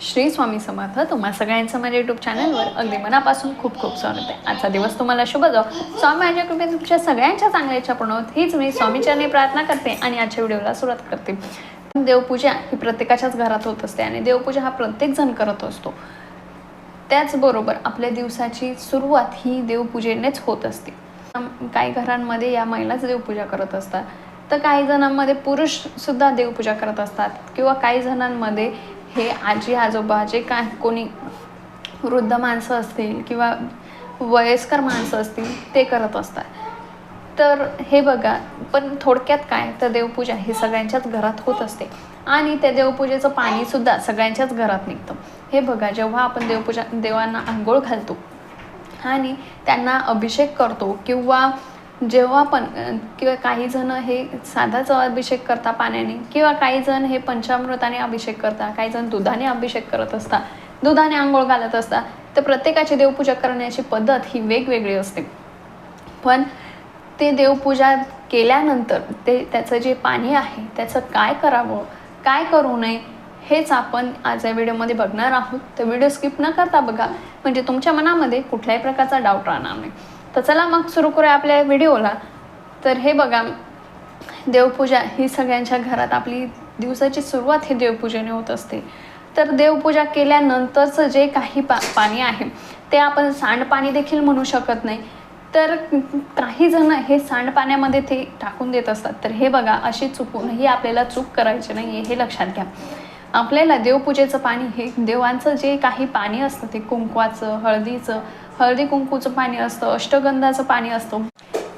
श्री स्वामी समर्थ तुम्हा सगळ्यांचं माझ्या युट्यूब चॅनलवर अगदी मनापासून खूप खूप स्वागत आहे. आजचा दिवस तुम्हाला शुभ जाओ. स्वामी माझ्या कृपेने तुमच्या सगळ्यांच्या चांगल्याच्या प्रणवत हीच मी स्वामीचरणी प्रार्थना करते आणि आजच्या व्हिडिओला सुरुवात करते. देवपूजा ही प्रत्येकाच्याच घरात होत असते आणि देवपूजा हा प्रत्येक जण करत असतो. त्याचबरोबर आपल्या दिवसाची सुरुवात ही देवपूजेनेच होत असते. काही घरांमध्ये या महिलाच देवपूजा करत असतात. तर काही जणांमध्ये पुरुष सुद्धा देवपूजा करत असतात किंवा काही जणांमध्ये हे आजी आजोबा जे काय कोणी वृद्ध माणसं असतील किंवा वयस्कर माणसं असतील ते करत असतात. तर हे बघा पण थोडक्यात काय? तर देवपूजा ही सगळ्यांच्याच घरात होत असते. आणि त्या देवपूजेचं पाणीसुद्धा सगळ्यांच्याच घरात निघतं. हे बघा जेव्हा आपण देवपूजा देवांना आंघोळ घालतो आणि त्यांना अभिषेक करतो किंवा जेव्हा पण किंवा काही जण हे साधाच अभिषेक करता पाण्याने किंवा काही जण हे पंचामृताने अभिषेक करता काही जण दुधाने अभिषेक करत असतात दुधाने आंघोळ घालत असतात तर प्रत्येकाची देवपूजा करण्याची पद्धत ही वेगवेगळी असते. पण ते देवपूजा केल्यानंतर ते त्याचं जे पाणी आहे त्याचं काय करावं काय करू नये हेच आपण आज या व्हिडिओमध्ये बघणार आहोत. तर व्हिडिओ स्किप न करता बघा. म्हणजे तुमच्या मनामध्ये कुठल्याही प्रकारचा डाऊट राहणार नाही. तर चला मग सुरू करूया आपल्या व्हिडिओला. तर हे बघा देवपूजा ही सगळ्यांच्या घरात आपली दिवसाची सुरुवात ही देवपूजेने होत असते. तर देवपूजा केल्यानंतरचं जे काही पा पाणी आहे ते आपण सांडपाणी देखील म्हणू शकत नाही. तर काही जण हे सांडपाण्यामध्ये ते टाकून देत असतात. तर हे बघा अशी चुकूनही आपल्याला चूक करायची नाही आहे हे लक्षात घ्या. आपल्याला देवपूजेचं पाणी हे देवांचं जे काही पाणी असतं ते कुंकवाचं हळदीचं हळदी कुंकूचं पाणी असतं अष्टगंधाचं पाणी असतं.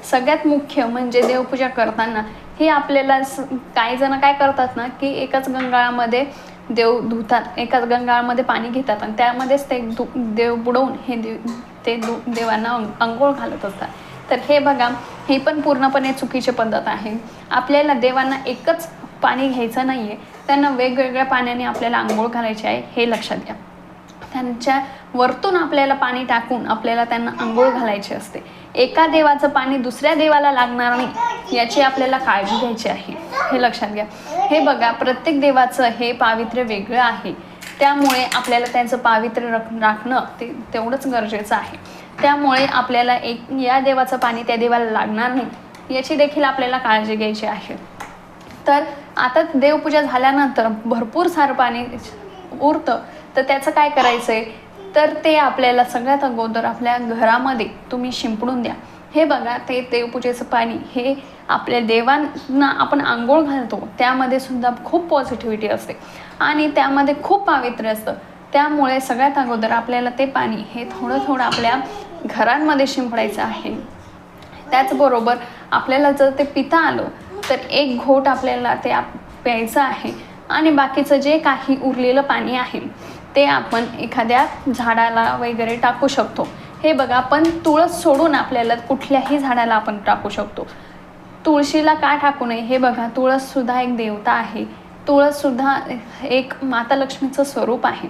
सगळ्यात मुख्य म्हणजे देवपूजा करताना हे आपल्याला स- काही जण काय करतात ना की एकाच गंगाळामध्ये देव धुतात एकाच गंगाळामध्ये पाणी घेतात आणि त्यामध्येच ते धु देव बुडवून हे देव ते दु देवांना अंग- अंघोळ घालत असतात. तर हे बघा ही पण पूर्णपणे चुकीची पद्धत आहे. आपल्याला देवांना एकच पाणी घ्यायचं नाही आहे त्यांना वेगवेगळ्या पाण्याने आपल्याला आंघोळ घालायची आहे हे लक्षात घ्या. त्यांच्या वरतून आपल्याला पाणी टाकून आपल्याला त्यांना आंघोळ घालायची असते. एका देवाचं पाणी दुसऱ्या देवाला लागणार नाही याची आपल्याला काळजी घ्यायची आहे. हे लक्षात घ्या. हे बघा प्रत्येक देवाचं हे पावित्र्य वेगळं आहे. त्यामुळे आपल्याला त्यांचं पावित्र्य रख राखणं ते तेवढंच गरजेचं आहे. त्यामुळे आपल्याला एक या देवाचं पाणी त्या देवाला लागणार नाही याची देखील आपल्याला काळजी घ्यायची आहे. तर आता देवपूजा झाल्यानंतर भरपूर सारं पाणी उरतं. तर त्याचं काय करायचं आहे तर ते आपल्याला सगळ्यात अगोदर आपल्या घरामध्ये तुम्ही शिंपडून द्या. हे बघा ते देवपूजेचं पाणी हे आपल्या देवांना आपण आंघोळ घालतो त्यामध्ये सुद्धा खूप पॉझिटिव्हिटी असते. आणि त्यामध्ये खूप पावित्र्य असतं. त्यामुळे सगळ्यात अगोदर आपल्याला ते पाणी हे थोडं थोडं आपल्या घरांमध्ये शिंपडायचं आहे. त्याचबरोबर आपल्याला जर ते पिता आलं तर एक घोट आपल्याला ते आप प्यायचं आहे. आणि बाकीचं जे काही उरलेलं पाणी आहे ते आपण एखाद्या झाडाला वगैरे टाकू शकतो. हे बघा पण तुळस सोडून आपल्याला कुठल्याही झाडाला आपण टाकू शकतो. तुळशीला का टाकू नये? हे बघा तुळससुद्धा एक देवता आहे. तुळससुद्धा एक माता लक्ष्मीचं स्वरूप आहे.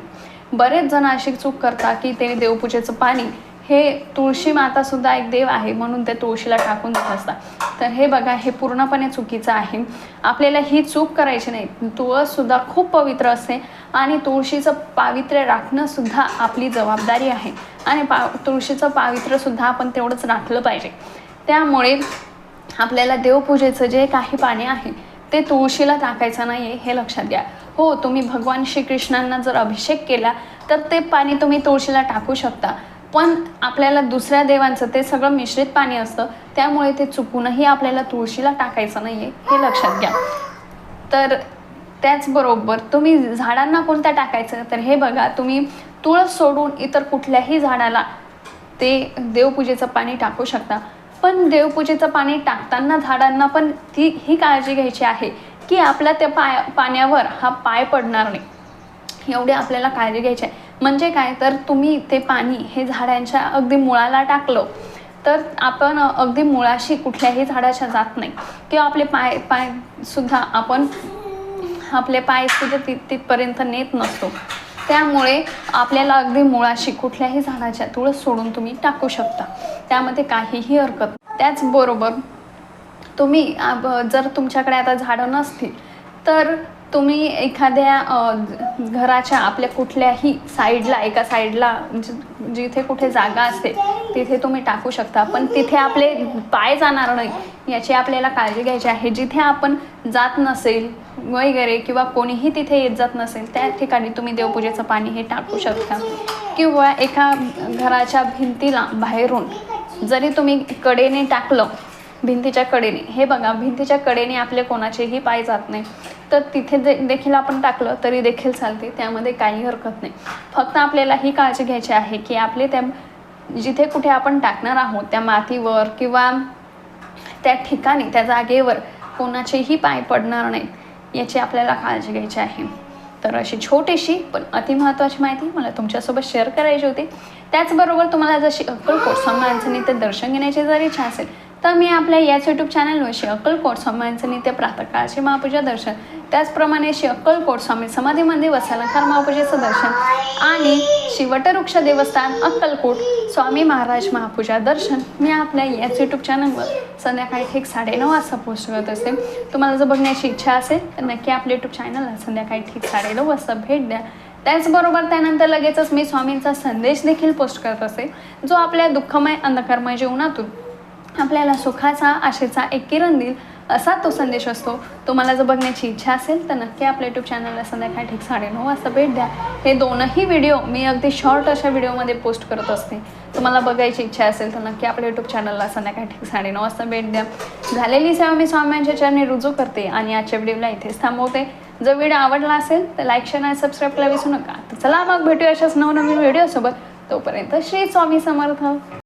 बरेच जण अशी चूक करतात की ते देवपूजेचं पाणी हे तुळशी मातासुद्धा एक देव आहे म्हणून ते तुळशीला टाकून देत असतात. तर हे बघा हे पूर्णपणे चुकीचं आहे. आपल्याला ही चूक करायची नाही. तुळससुद्धा खूप पवित्र असते आणि तुळशीचं पावित्र्य राखणंसुद्धा आपली जबाबदारी आहे. आणि पा तुळशीचं पावित्र्यसुद्धा आपण तेवढंच राखलं पाहिजे. त्यामुळे आपल्याला देवपूजेचं जे काही पाणी आहे ते तुळशीला टाकायचं नाही आहे हे लक्षात घ्या. हो तुम्ही भगवान श्रीकृष्णांना जर अभिषेक केला तर ते पाणी तुम्ही तुळशीला टाकू शकता. पण आपल्याला दुसऱ्या देवांचं ते सगळं मिश्रित पाणी असतं त्यामुळे ते चुकूनही आपल्याला तुळशीला टाकायचं नाही आहे हे लक्षात घ्या. तर त्याचबरोबर तुम्ही झाडांना कोणत्या टाकायचं? तर हे बघा तुम्ही तुळस सोडून इतर कुठल्याही झाडाला ते देवपूजेचं पाणी टाकू शकता. पण देवपूजेचं पाणी टाकताना झाडांना पण ती ही काळजी घ्यायची आहे की आपल्या त्या पाय पाण्यावर हा पाय पडणार नाही. एवढी आपल्याला काळजी घ्यायची आहे. म्हणजे काय? तर तुम्ही ते पाणी हे झाडांच्या अगदी मुळाला टाकलं तर आपण अगदी मुळाशी कुठल्याही झाडाच्या जात नाही. किंवा आपले पाय पाय सुद्धा आपण आपले पाय सुद्धा ति तिथपर्यंत नेत नसतो. त्यामुळे आपल्याला अगदी मुळाशी कुठल्याही झाडाच्या तुळस सोडून तुम्ही टाकू शकता. त्यामध्ये काहीही हरकत त्याचबरोबर तुम्ही जर तुमच्याकडे आता झाडं नसतील तर तुम्ही एखाद्या घराच्या आपल्या कुठल्याही साईडला एका साईडला जि- जिथे कुठे जागा असते तिथे तुम्ही टाकू शकता. पण तिथे आपले पाय जाणार नाही याची आपल्याला काळजी घ्यायची आहे. जिथे आपण जात नसेल वगैरे किंवा कोणीही तिथे येत जात नसेल त्या ठिकाणी तुम्ही देवपूजेचं पाणी हे टाकू शकता. किंवा एका घराच्या भिंतीला बाहेरून जरी तुम्ही कडेने टाकलं भिंतीच्या कडेने. हे बघा भिंतीच्या कडेने आपले कोणाचेही पाय जात नाही. तर तिथे जे देखील आपण टाकलं तरी देखील चालते त्यामध्ये काही हरकत नाही. फक्त आपल्याला ही काळजी घ्यायची आहे की आपले त्या जिथे कुठे आपण टाकणार आहोत त्या मातीवर किंवा त्या ठिकाणी त्या जागेवर कोणाचेही पाय पडणार नाहीत याची आपल्याला काळजी घ्यायची आहे. तर अशी छोटीशी पण अतिमहत्त्वाची माहिती मला तुमच्यासोबत शेअर करायची होती. त्याचबरोबर तुम्हाला जशी अक्कलकोट स्वामींचं ते दर्शन घेण्याची जर इच्छा असेल तर मी आपल्या याच यूट्यूब चॅनलवर श्री अक्कलकोट स्वामींचं नित्य प्रातकाळचे महापूजा दर्शन त्याचप्रमाणे श्री अक्कलकोट स्वामी समाधी मंदिर वसालंकार महापूजेचं दर्शन आणि श्री वटवृक्ष देवस्थान अक्कलकोट स्वामी महाराज महापूजा दर्शन मी आपल्या याच यूट्यूब चॅनलवर संध्याकाळी ठीक साडेनऊ वाजता पोस्ट करत असते तुम्हाला जर बघण्याची इच्छा असेल तर नक्की आपल्या यूट्यूब चॅनलला संध्याकाळी ठीक साडेनऊ वाजता भेट द्या. त्याचबरोबर त्यानंतर लगेचच मी स्वामींचा संदेश देखील पोस्ट करत असे जो आपल्या दुःखमय अंधकारमय जीवनातून आपल्याला सुखाचा आशेचा एक किरण देईल असा तो संदेश असतो. तुम्हाला जर बघण्याची इच्छा असेल तर नक्की आपल्या यूट्यूब चॅनलला संध्याकाळी ठीक साडेनऊ वाजता भेट द्या. हे दोनही व्हिडिओ मी अगदी शॉर्ट अशा व्हिडिओमध्ये पोस्ट करत असते. तुम्हाला बघायची इच्छा असेल तर नक्की आपल्या यूट्यूब चॅनलला संध्याकाळी ठीक साडेनऊ वाजता भेट द्या. झालेली सेवा मी स्वामींच्या चरणी रुजू करते आणि आजच्या व्हिडिओला इथेच थांबवते. जर व्हिडिओ आवडला असेल तर लाईक शेअर आणि सबस्क्राईब करायला विसरू नका. तर चला मग भेटूया अशाच नवनवीन व्हिडिओसोबत तोपर्यंत श्री स्वामी समर्थ.